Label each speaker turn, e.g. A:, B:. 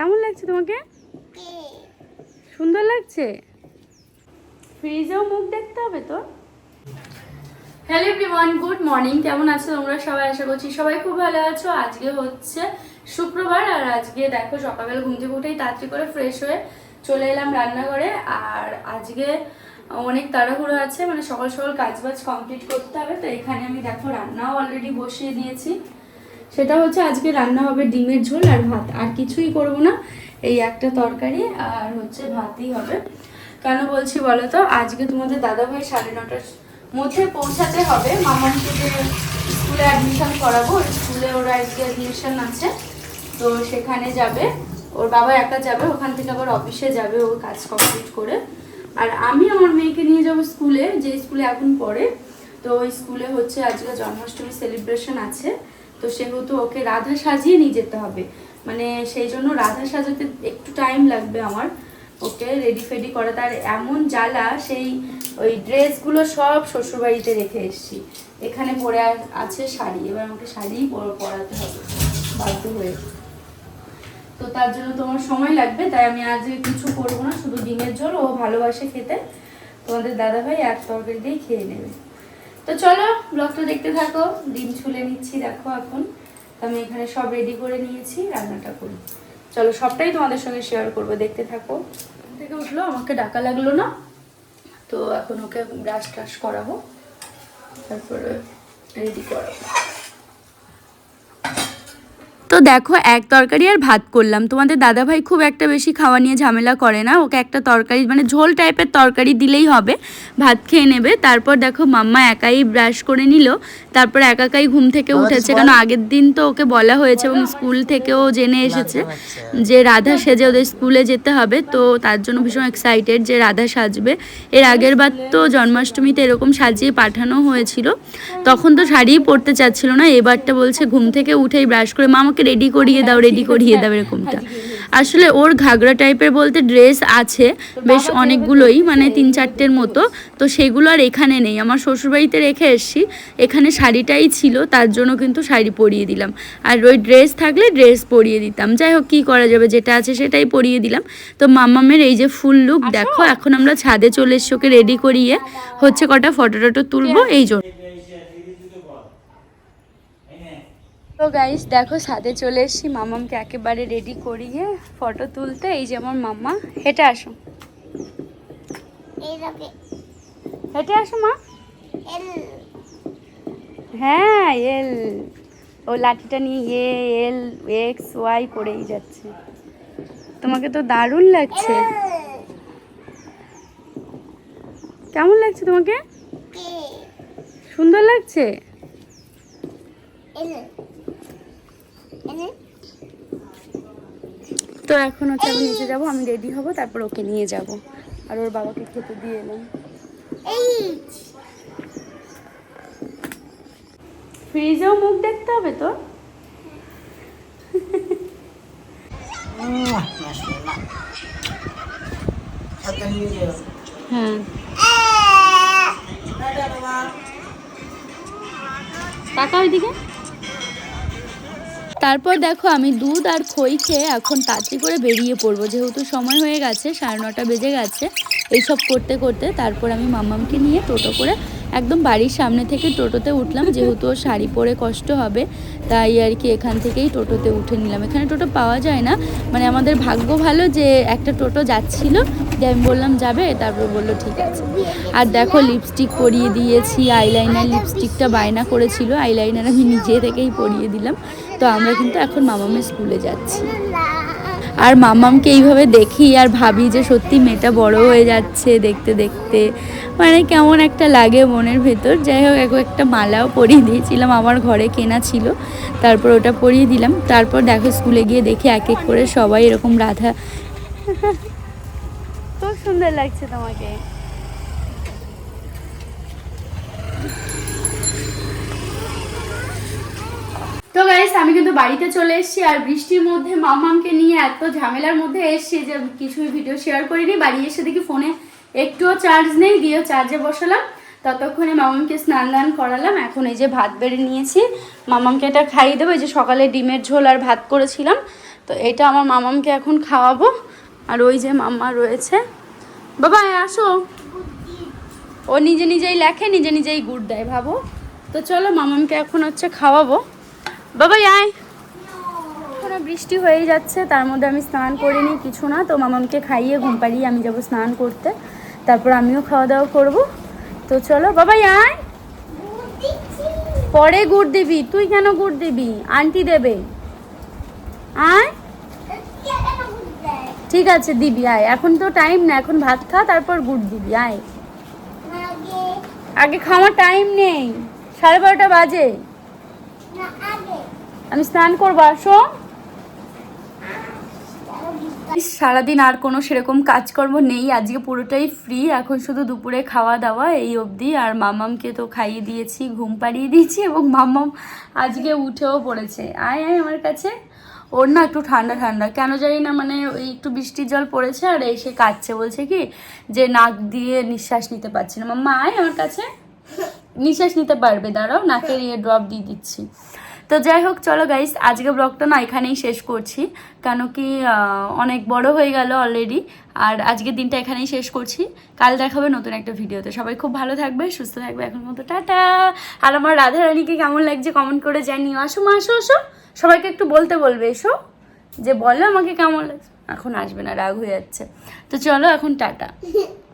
A: কেমন লাগছে তোমাকে? সুন্দর লাগছে? ফ্রিজেও মুখ দেখতে হবে তো? হ্যালো এভরিওয়ান গুড মর্নিং কেমন আছো তোমরা সবাই? আশা করছি সবাই খুব ভালো আছো। আজকে হচ্ছে শুক্রবার আর আজকে দেখো সকালবেলা ঘুম থেকে উঠেই তাড়াতাড়ি করে ফ্রেশ হয়ে চলে এলাম রান্নাঘরে। আর আজকে অনেক তাড়াহুড়ো আছে মানে সকাল সকাল কাজ বাজ কমপ্লিট করতে হবে। তো এখানে আমি দেখো রান্নাও অলরেডি বসিয়ে দিয়েছি। সেটা হচ্ছে আজকে রান্না হবে ডিমের ঝোল আর ভাত। আর কিছুই করব না। এই একটা তরকারি আর হচ্ছে ভাতই হবে। কেন বলছি বলো তো? আজকে তোমাদের দাদাভাই সাড়ে নটার মধ্যে পৌঁছাতে হবে। মামাকে যে স্কুলে অ্যাডমিশন করাবো। স্কুলে ওর আজকে অ্যাডমিশন আছে। তো সেখানে যাবে। ওর বাবা একা যাবে। ওখান থেকে আবার অফিসে যাবে ও কাজ কমপ্লিট করে। আর আমি আমার মেয়েকে নিয়ে যাব স্কুলে, যে স্কুলে এখন পড়ে। তো ওই স্কুলে হচ্ছে আজকে জন্মাষ্টমী সেলিব্রেশন আছে। তো সেহেতু ওকে রাধা সাজিয়ে নিয়ে যেতে হবে। মানে সেই জন্য রাধা সাজাতে একটু টাইম লাগবে আমার। ওকে রেডি ফেডি করা তার এমন জ্বালা, সেই ওই ড্রেসগুলো সব শ্বশুরবাড়িতে রেখে এসেছি। এখানে পরে আছে শাড়ি। এবার আমাকে শাড়িই পরাতে হবে। বাধ্য হয়ে। তো তার জন্য তোমার সময় লাগবে, তাই আমি আজ কিছু করব না। শুধু ডিমের ঝোল, ও ভালোবাসে খেতে। তোমাদের দাদাভাই এক তরকারি দিয়ে খেয়ে নেবে। তো চলো, ব্লগটা দেখতে থাকো। ডিম ছুলে নিচ্ছি, দেখো এখন। আমি এখানে সব রেডি করে নিয়েছি, রান্নাটা করি। চলো, সবটাই তোমাদের সঙ্গে শেয়ার করব, দেখতে থাকো। থেকে উঠল, আমাকে ডাকা লাগল না। তো এখন ওকে ব্রাশ ট্রাশ করাবো। তারপরে রেডি করাবো। দেখো এক তরকারি আর ভাত করলাম। তোমাদের দাদাভাই খুব একটা বেশি খাওয়া নিয়ে ঝামেলা করে না। ওকে একটা তরকারি মানে ঝোল টাইপের তরকারি দিলেই হবে। ভাত খেয়ে নেবে। তারপর দেখো মাম্মা একাই ব্রাশ করে নিল। তারপর একাকাই ঘুম থেকে উঠেছে। কারণ আগের দিন তো ওকে বলা হয়েছে এবং স্কুল থেকেও জেনে এসেছে যে রাধা সেজে ওদের স্কুলে যেতে হবে। তো তার জন্য ভীষণ এক্সাইটেড যে রাধা সাজবে। এর আগের বার তো জন্মাষ্টমীতে এরকম সাজিয়ে পাঠানো হয়েছিল। তখন তো শাড়িই পরতে চাচ্ছিল না। এবারটা বলছে ঘুম থেকে উঠেই ব্রাশ করে মা আমাকে রেডি করিয়ে দাও রেডি করিয়ে দাও এরকমটা। আসলে ওর ঘাগরা টাইপের বলতে ড্রেস আছে বেশ অনেকগুলোই মানে তিন চারটের মতো। তো সেগুলো আর এখানে নেই। আমার শ্বশুরবাড়িতে রেখে এসেছি। এখানে শাড়িটাই ছিল তার জন্য কিন্তু শাড়ি পরিয়ে দিলাম। আর ওই ড্রেস থাকলে ড্রেস পরিয়ে দিতাম। যাই হোক কী করা যাবে? যেটা আছে সেটাই পরিয়ে দিলাম। তো মাম্মামের এই যে ফুল লুক দেখো এখন আমরা ছাদে চলে এসছি ওকে রেডি করিয়ে। হচ্ছে কটা ফটো টটো তুলবো এই জন্য। তো গাইস দেখো ছাদে চলে এসেছি। মামামকে একেবারে রেডি করিয়ে ফটো তুলতে। এই যে আমার মাম্মা হেঁটে আসো। হেঁটে আসো মা। হ্যাঁ এল। ও লাঠিটা নিয়ে এ এল এক্স ওয়াই করেই যাচ্ছে। তোমাকে তো দারুণ লাগছে। কেমন লাগছে তোমাকে? সুন্দর লাগছে? তো এখন হচ্ছে আমি নিচে যাব আমি রেডি হব তারপর ওকে নিয়ে যাব। আর ওর বাবাকে খেতে দিয়ে এলাম। ফ্রিজেও মুখ দেখতে হবে তো? হ্যাঁ। টাকা ওইদিকে? তারপর দেখো আমি দুধ আর খই খেয়ে এখন তাড়াতাড়ি করে বেরিয়ে পড়ব। যেহেতু সময় হয়ে গেছে, সাড়ে নটা বেজে গেছে, এইসব করতে করতে তারপর আমি মামামকে নিয়ে টোটো করে একদম বাড়ির সামনে থেকে টোটোতে উঠলাম, যেহেতু শাড়ি পরে কষ্ট হবে, তাই আর কি এখান থেকেই টোটোতে উঠে নিলাম। এখানে টোটো পাওয়া যায় না মানে আমাদের ভাগ্য ভালো যে একটা টোটো যাচ্ছিল, যে আমি বললাম, যাবে? তারপর বলল, ঠিক আছে। আর দেখো লিপস্টিক পরিয়ে দিয়েছি আইলাইনার লিপস্টিকটা বায়না করেছিল আইলাইনার আমি নিজে থেকেই পরিয়ে দিলাম। তো আমরা কিন্তু এখন মামামের স্কুলে যাচ্ছি। আর মামামকে এইভাবে দেখি আর ভাবি যে সত্যি মেয়েটা বড় হয়ে যাচ্ছে দেখতে দেখতে। মানে কেমন একটা লাগে মনের ভেতর। যাই হোক এক একটা মালাও পরিয়ে দিয়েছিলাম। আমার ঘরে কেনা ছিল। তারপর ওটা পরিয়ে দিলাম। তারপর দেখো, স্কুলে গিয়ে দেখি এক এক করে সবাই এরকম রাধা খুব সুন্দর লাগছে তোমাকে। তো গাইস আমি কিন্তু বাড়িতে চলে এসেছি আর বৃষ্টির মধ্যে মামামকে নিয়ে এত ঝামেলার মধ্যে এসেছি যে কিছুই ভিডিও শেয়ার করিনি। বাড়ি এসে দেখি ফোনে একটুও চার্জ নেই দিয়ে চার্জে বসালাম। ততক্ষণে মামামকে স্নান দান করালাম। এখন এই যে ভাত বেড়ে নিয়েছি, মামামকে এটা খাইয়ে দেবো। এই যে সকালে ডিমের ঝোল আর ভাত করেছিলাম। তো এটা আমার মামামকে এখন খাওয়াবো। আর ওই যে মাম্মা রয়েছে। বাবা, আসো। ও নিজে নিজেই লেখে, নিজে নিজেই গুড় দেয়, ভাবো। তো চলো মামামকে এখন হচ্ছে খাওয়াবো। বাবা আয়। এখনও বৃষ্টি হয়ে যাচ্ছে তার মধ্যে আমি স্নান করিনি কিছু না। তো মামামকে খাইয়ে ঘুম পাড়িয়ে আমি যাব স্নান করতে। তারপর আমিও খাওয়া দাওয়া করব। তো চলো বাবা আয়। পরে গুড় দিবি। তুই কেন গুড় দিবি? আন্টি দেবে। আয়। ঠিক আছে দিবি আয়। এখন তো টাইম না এখন ভাত খা তারপর গুড় দিবি আয়। আগে। খাওয়ার টাইম নেই। সাড়ে বারোটা বাজে। আমি স্নান করব, আসো। সারাদিন আর কোনো সেরকম কাজকর্ম নেই, আজকে পুরোটাই ফ্রি এখন শুধু দুপুরে খাওয়া দাওয়া এই অবধি। আর মামামকে তো খাইয়ে দিয়েছি, ঘুম পাড়িয়ে দিয়েছি, এবং মামাম আজকে উঠেও পড়েছে। আয় আয় আমার কাছে। ওর না একটু ঠান্ডা ঠান্ডা। কেন জানি না মানে ওই একটু বৃষ্টির জল পড়েছে, আর এসে কাচ্ছে বলছে কি যে নাক দিয়ে নিঃশ্বাস নিতে পারছি না। মাম্মা, আয় আমার কাছে। নিঃশ্বাস নিতে পারবে, দাঁড়াও, নাকের ইয়ে ড্রপ দিয়ে দিচ্ছি। তো যাই হোক, চলো গাইস আজকে ব্লগটা না এখানেই শেষ করছি। কেন কি অনেক বড় হয়ে গেল অলরেডি আর আজকের দিনটা এখানেই শেষ করছি। কাল দেখাবে নতুন একটা ভিডিওতে সবাই খুব ভালো থাকবে, সুস্থ থাকবে এখন মতো। টাটা! আর আমার রাধা রানীকে কেমন লাগছে কমেন্ট করে জানিও। আসো মা, আসো আসো। সবাইকে একটু বলতে বলবে, এসো। যে বলো আমাকে কেমন লাগছে। এখন আসবে না, রাগ হয়ে যাচ্ছে। তো চলো, এখন টাটা।